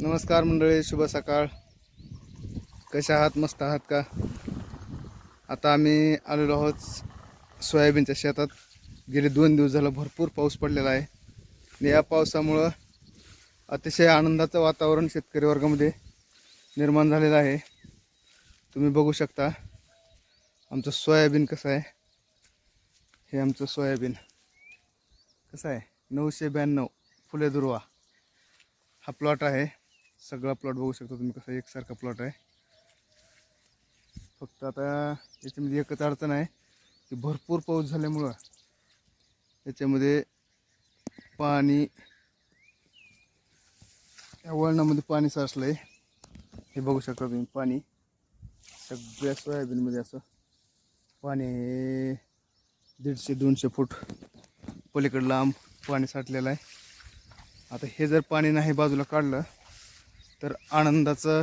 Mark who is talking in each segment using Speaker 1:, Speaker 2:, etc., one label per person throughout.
Speaker 1: नमस्कार मंडळी शुभ सकाळ. कशा आहात? मस्त आहात का? आता आम्ही आलेलो आहोत सोयाबीनच्या शेतात. गेले दोन दिवस झालं भरपूर पाऊस पडलेला आहे. आणि या पावसामुळं अतिशय आनंदाचं वातावरण शेतकरी वर्गामध्ये निर्माण झालेलं आहे. तुम्ही बघू शकता आमचं सोयाबीन कसं आहे? हे आमचं सोयाबीन. कसं आहे? नऊशे ब्याण्णव फुले दुर्वा. हा प्लॉट आहे. सगळा प्लॉट बघू शकता तुम्ही कसा एकसारखा प्लॉट आहे. फक्त आता याच्यामध्ये एकच अडचण आहे की भरपूर पाऊस झाल्यामुळं याच्यामध्ये पाणी या वळणामध्ये पाणी साचलं आहे हे बघू शकता तुम्ही पाणी. सगळ्या सोयाबीनमध्ये असं पाणी आहे. दीडशे दोनशे फूट पलीकडं लांब पाणी साठलेलं आहे. आता हे जर पाणी नाही बाजूला काढलं तर आनंदाचं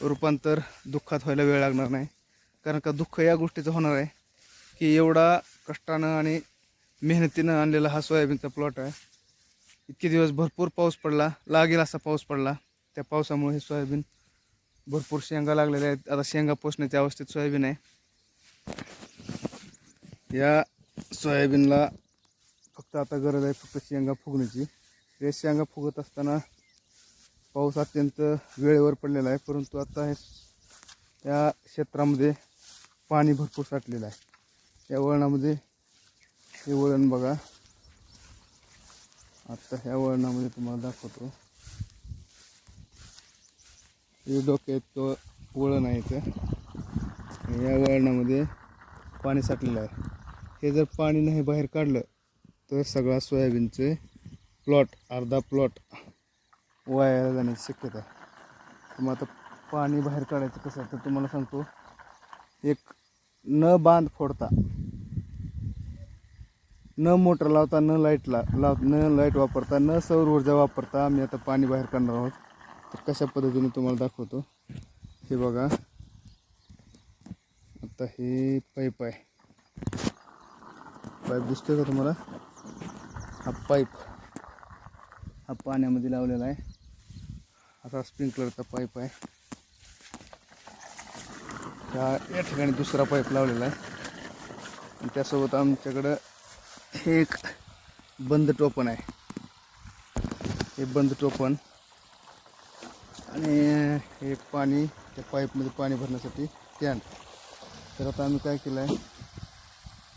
Speaker 1: रूपांतर दुःखात व्हायला वेळ लागणार नाही. कारण का दुःख या गोष्टीचं होणार आहे की एवढा कष्टानं आणि मेहनतीनं आणलेला हा सोयाबीनचा प्लॉट आहे. इतके दिवस भरपूर पाऊस पडला लागेल असा पाऊस पडला. त्या पावसामुळे हे सोयाबीन भरपूर शेंगा लागलेल्या आहेत. आता शेंगा पोचण्याच्या अवस्थेत सोयाबीन आहे. या सोयाबीनला फक्त आता गरज आहे फक्त शेंगा फुगण्याची. या शेंगा फुगत असताना पाऊस अत्यंत वेळेवर पडलेला आहे परंतु आता हे या क्षेत्रामध्ये पाणी भरपूर साठलेलं आहे. या वळणामध्ये हे वळण बघा. आता ह्या वळणामध्ये तुम्हाला दाखवतो. हे डोके तो वळण आहे इथं. या वळणामध्ये पाणी साठलेलं आहे. हे जर पाणी नाही बाहेर काढलं तर सगळा सोयाबीनचे प्लॉट अर्धा प्लॉट वाया जाण्याची शक्यता आहे. मग आता पाणी बाहेर काढायचं कसं तर तुम्हाला सांगतो एक न बांध फोडता न मोटर लावता न लाइट ला लाव न लाइट वापरता न सौर ऊर्जा वापरता आम्ही आता पाणी बाहेर काढणार आहोत. तर कशा पद्धतीने तुम्हाला दाखवतो. हे बघा. आता हे पाईप आहे. पाईप दिसतोय का तुम्हाला? हा पाईप. हा पाण्यामध्ये लावलेला आहे. असा स्प्रिंकलरचा पाईप आहे. त्या या ठिकाणी दुसरा पाईप लावलेला आहे. आणि त्यासोबत आमच्याकडं हे एक बंद टोपण आहे. हे बंद टोपण. आणि हे पाणी त्या पाईपमध्ये पाणी भरण्यासाठी कॅन. तर आता आम्ही काय केलं आहे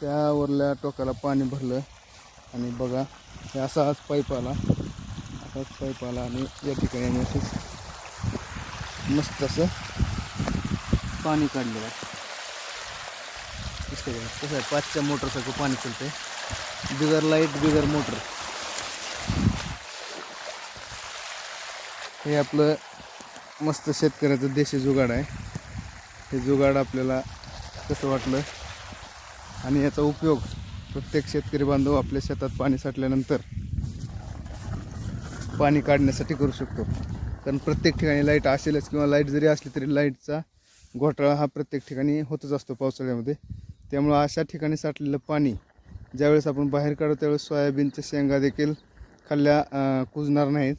Speaker 1: त्यावरल्या टोकाला पाणी भरलं. आणि बघा हे असा आज पाईप आला. हाच पाईप आला आणि या ठिकाणी आम्ही असंच मस्त असं पाणी काढलेलं आहे. कसं आहे? पाचच्या मोटरसारखं पाणी चालतं आहे बिगर लाइट बिगर मोटर हे आपलं मस्त शेतकऱ्याचं देशी जुगाड आहे. हे जुगाड आपल्याला कसं वाटलं? आणि याचा उपयोग प्रत्येक शेतकरी बांधव आपल्या शेतात पाणी साठल्यानंतर पाणी काढण्यासाठी करू शकतो. कारण प्रत्येक ठिकाणी लाइट असेलच किंवा लाइट जरी असली तरी लाईटचा घोटाळा हा प्रत्येक ठिकाणी होतच असतो पावसाळ्यामध्ये. त्यामुळं अशा ठिकाणी साठलेलं पाणी ज्यावेळेस आपण बाहेर काढू त्यावेळेस सोयाबीनच्या शेंगा देखील खाल्ल्या कुजणार नाहीत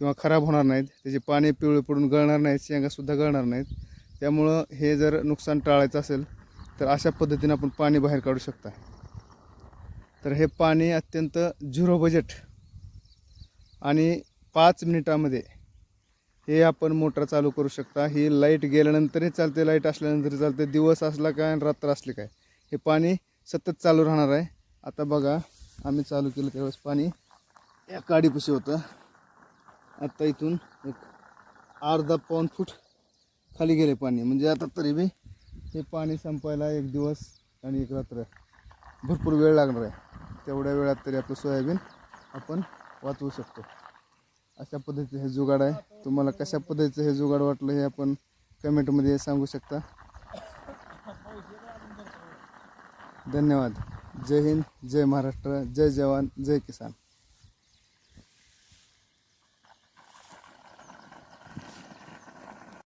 Speaker 1: किंवा खराब होणार नाहीत. त्याचे पाणी पिवळे पडून गळणार नाहीत शेंगासुद्धा गळणार नाहीत. त्यामुळं हे जर नुकसान टाळायचं असेल तर अशा पद्धतीनं आपण पाणी बाहेर काढू शकता. तर हे पाणी अत्यंत झिरो बजेट आणि पाच मिनिटामध्ये हे आपण मोटर चालू करू शकता. ही लाइट गेल्यानंतरही चालते लाइट असल्यानंतर चालते. दिवस असला काय आणि रात्र असले काय. हे पाणी सतत चालू राहणार आहे. आता बघा आम्ही चालू केलं त्यावेळेस पाणी या काडीपाशी होतं. आत्ता इथून एक अर्धा पाऊन फूट खाली गेले पाणी. म्हणजे आता तरी बी हे पाणी संपायला एक दिवस आणि एक रात्र भरपूर वेळ लागणार आहे. तेवढ्या वेळात तरी आपलं सोयाबीन आपण वाचवू शकतो. अशा पद्धतीचं हे जुगाड आहे. तुम्हाला कशा पद्धतीचं हे जुगाड वाटलं हे आपण कमेंटमध्ये सांगू शकता. धन्यवाद. जय हिंद जय महाराष्ट्र जय जवान जय किसान.